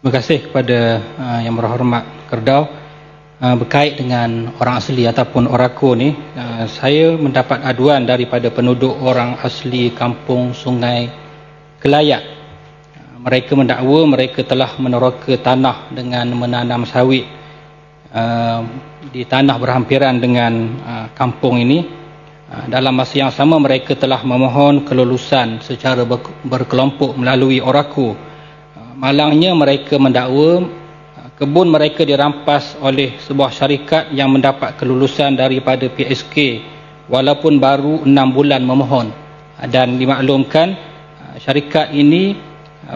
Terima kasih kepada uh, Yang Berhormat Kerdau uh, berkait dengan orang asli ataupun orako ni. Uh, saya mendapat aduan daripada penduduk orang asli kampung Sungai Kelayak. Uh, mereka mendakwa mereka telah meneroka tanah dengan menanam sawit uh, di tanah berhampiran dengan uh, kampung ini. Uh, dalam masa yang sama mereka telah memohon kelulusan secara ber- berkelompok melalui oraku Uh, malangnya mereka mendakwa kebun mereka dirampas oleh sebuah syarikat yang mendapat kelulusan daripada PSK walaupun baru 6 bulan memohon dan dimaklumkan syarikat ini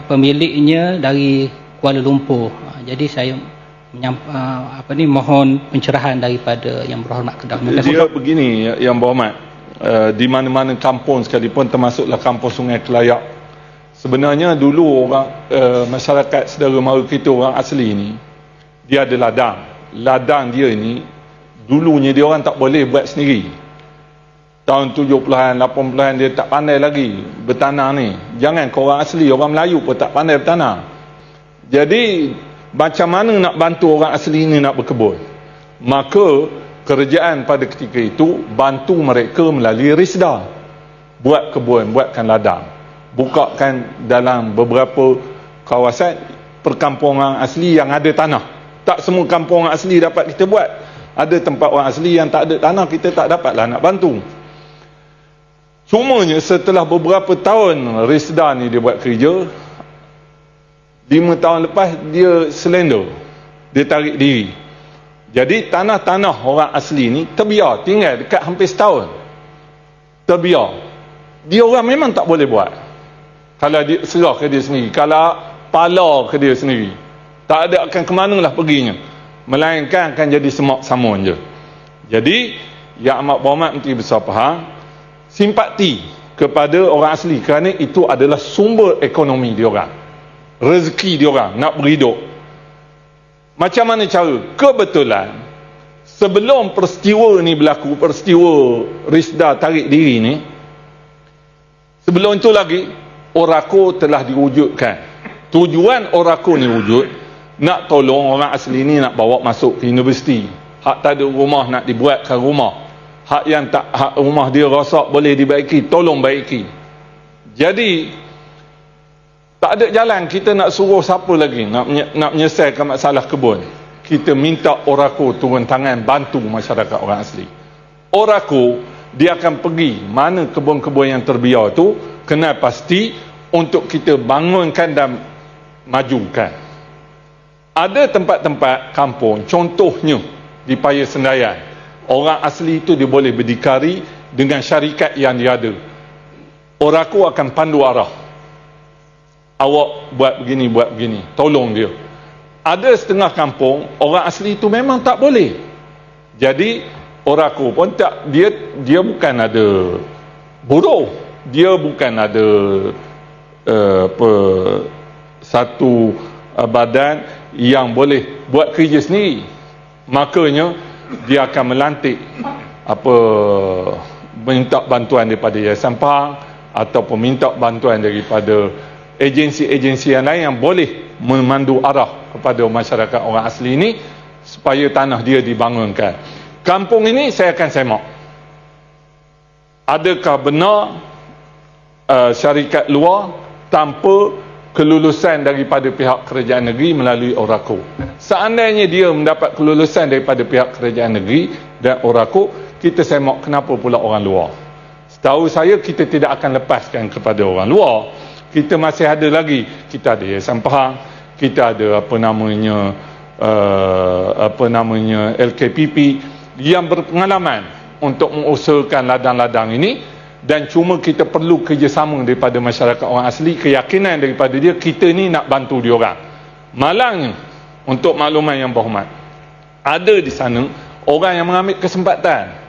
pemiliknya dari Kuala Lumpur jadi saya menyam, uh, apa ni mohon pencerahan daripada yang berhormat. Terima kasih. Dia begini ya- yang berhormat uh, di mana-mana kampung sekalipun termasuklah kampung Sungai Kelayak sebenarnya dulu orang uh, masyarakat saudara mara kita orang asli ni dia ada ladang. Ladang dia ni dulunya dia orang tak boleh buat sendiri. Tahun 70-an 80-an dia tak pandai lagi bertanah ni. Jangan kau orang asli orang Melayu pun tak pandai bertanah. Jadi macam mana nak bantu orang asli ni nak berkebun? Maka kerajaan pada ketika itu bantu mereka melalui risda. Buat kebun buatkan ladang bukakan dalam beberapa kawasan perkampungan asli yang ada tanah. Tak semua kampung asli dapat kita buat. Ada tempat orang asli yang tak ada tanah kita tak dapatlah nak bantu. Cumanya setelah beberapa tahun risda ni dia buat kerja lima tahun lepas dia selender dia tarik diri. Jadi tanah-tanah orang asli ni terbiar tinggal dekat hampir setahun. Terbiar. Dia orang memang tak boleh buat kalau dia serah ke dia sendiri. Kalau pala ke dia sendiri. Tak ada akan ke mana lah perginya. Melainkan akan jadi semak samun je. Jadi yang amat berhormat Menteri Besar Pahang simpati kepada orang asli. Kerana itu adalah sumber ekonomi dia orang. Rezeki dia orang nak berhidup. Macam mana cara? Kebetulan sebelum peristiwa ni berlaku peristiwa Risda tarik diri ni sebelum itu lagi Orako telah diwujudkan. Tujuan Orako ni wujud nak tolong orang asli ni nak bawa masuk ke universiti. Hak tak ada rumah nak dibuatkan rumah. Hak yang tak hak rumah dia rosak boleh dibaiki tolong baiki. Jadi tak ada jalan kita nak suruh siapa lagi nak nak menyelesaikan masalah kebun. Kita minta Orako turun tangan bantu masyarakat orang asli. Orako dia akan pergi mana kebun-kebun yang terbiar tu kena pasti untuk kita bangunkan dan majukan ada tempat-tempat kampung contohnya di Paya Sendayan orang asli itu dia boleh berdikari dengan syarikat yang dia ada. Orako akan pandu arah. Awak buat begini buat begini tolong dia. Ada setengah kampung orang asli itu memang tak boleh. Jadi Orako pun tak dia dia bukan ada buruh dia bukan ada uh, apa satu uh, badan yang boleh buat kerja sendiri makanya dia akan melantik apa minta bantuan daripada Yayasan Pahang ataupun minta bantuan daripada agensi-agensi yang lain yang boleh memandu arah kepada masyarakat orang asli ini supaya tanah dia dibangunkan. Kampung ini saya akan semak. Adakah benar uh, syarikat luar tanpa kelulusan daripada pihak kerajaan negeri melalui Orako. Seandainya dia mendapat kelulusan daripada pihak kerajaan negeri dan Orako, kita semak kenapa pula orang luar. Setahu saya kita tidak akan lepaskan kepada orang luar. Kita masih ada lagi, kita ada Yayasan Pahang, kita ada apa namanya uh, apa namanya LKPP yang berpengalaman untuk mengusahakan ladang-ladang ini dan cuma kita perlu kerjasama daripada masyarakat orang asli keyakinan daripada dia kita ni nak bantu dia orang. Malangnya untuk makluman yang berhormat ada di sana orang yang mengambil kesempatan.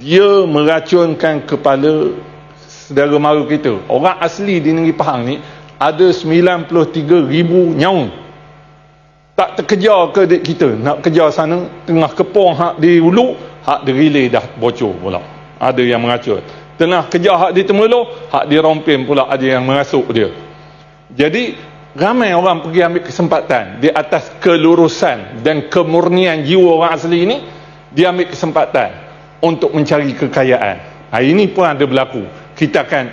Dia meracunkan kepala saudara mara kita. Orang asli di negeri Pahang ni ada 93 ribu nyawa tak terkejar ke kita? Nak kejar sana tengah kepong hak di hulu hak di relay dah bocor pula. Ada yang meracun tengah kejar hak di temerloh hak di rompin pula ada yang merasuk dia. Jadi ramai orang pergi ambil kesempatan di atas kelurusan dan kemurnian jiwa orang asli ini dia ambil kesempatan untuk mencari kekayaan. Ha, ini pun ada berlaku. Kita akan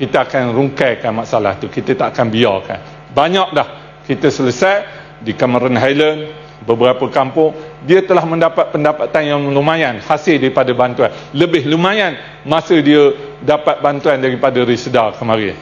kita akan rungkaikan masalah tu. Kita tak akan biarkan. Banyak dah. Kita selesai di Cameron Highland beberapa kampung dia telah mendapat pendapatan yang lumayan hasil daripada bantuan. Lebih lumayan masa dia dapat bantuan daripada Risda kemarin